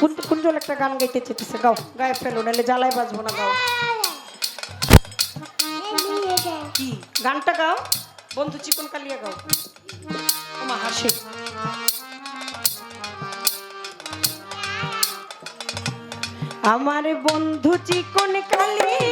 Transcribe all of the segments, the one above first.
কোন একটা গান গাইতে চেতেছে গাও, গায়ে ফেলো, নাহলে জ্বালায় বাজবো না, গাও। কি? গানটা গাও। বন্ধু চিকন কালিয়া গাও। ওমা, হাসি। আমার বন্ধু চিকন কালিয়া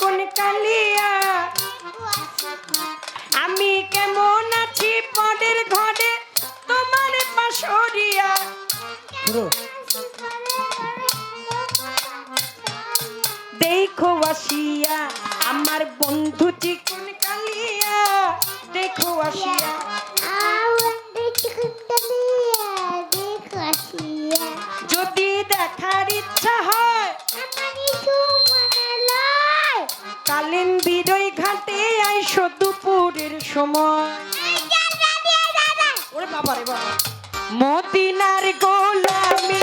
বন্ধু কালিয়া? আমি কেমন আছি পদের ঘরে? তোমার পাশরিয়া। দেখো আসিয়া আমার বন্ধু চিকন কালিয়া? দেখো আসিয়া। সময়। ওরে বাবা রে বাবা। মদিনার গোলামি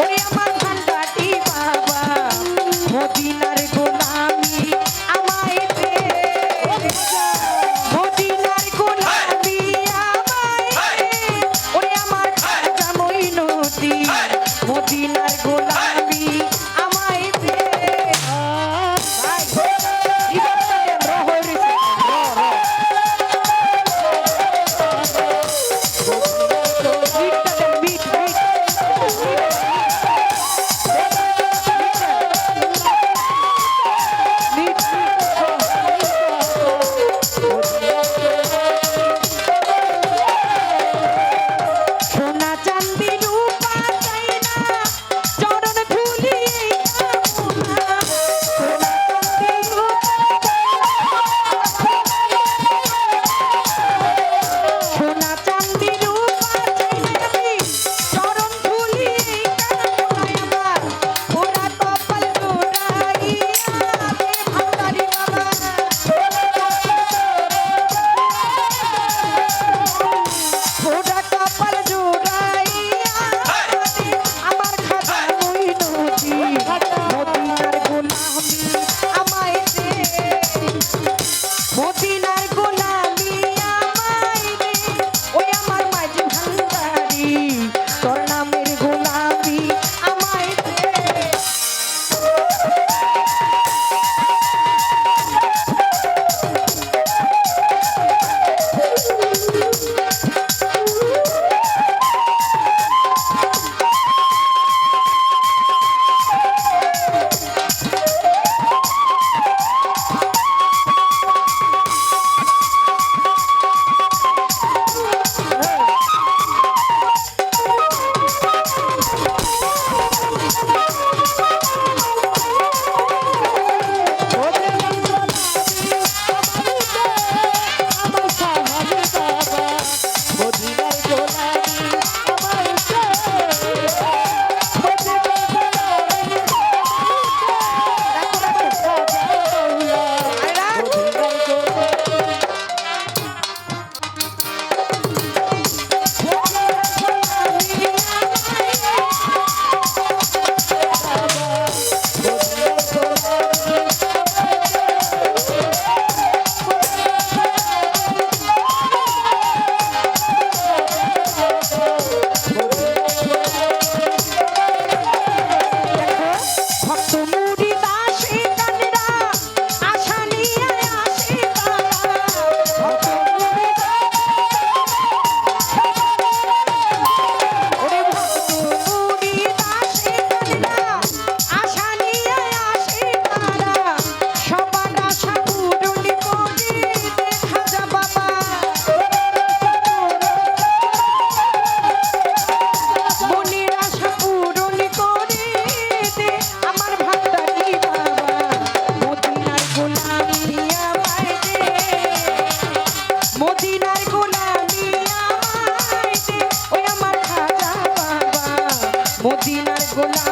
ওরে আমার ভান্ডাটি বাবা। মদিনার গোলামি আমায় দে। মদিনার গোলামি আমায় ওরে আমার খাজা মইনুদ্দি মদিনার গোলামি মদিনার গোলামি